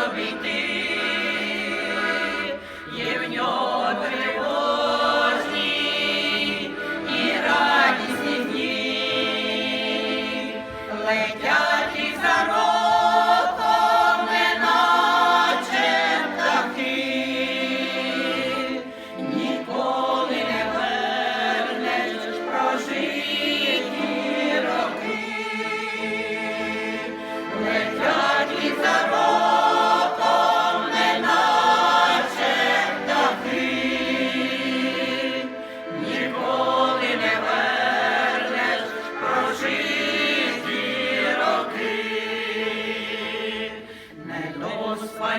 Sabiti.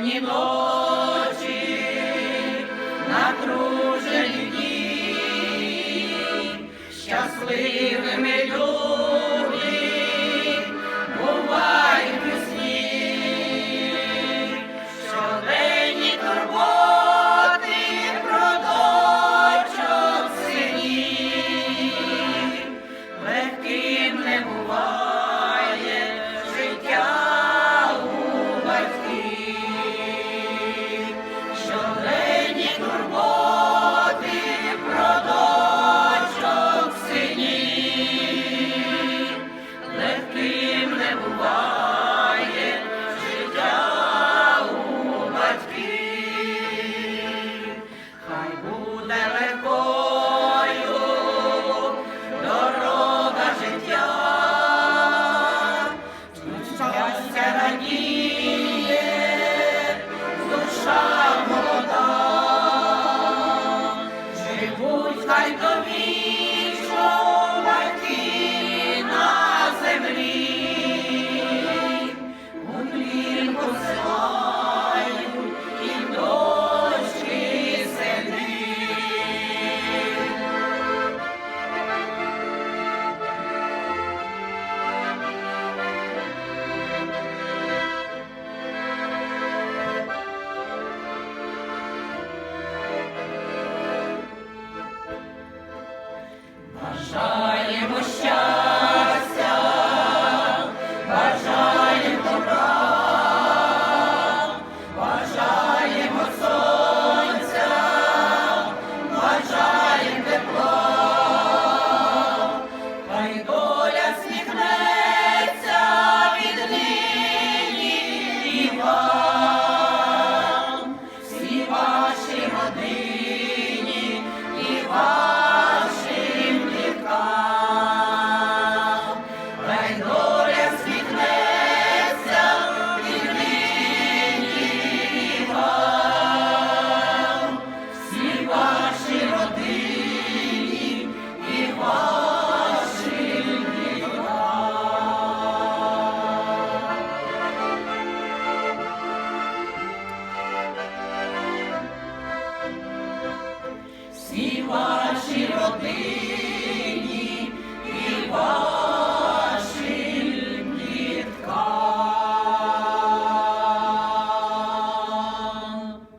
Темні ночі, натружені дні, щасливі. বুঝাই তুমি всі ваші родині і ваші.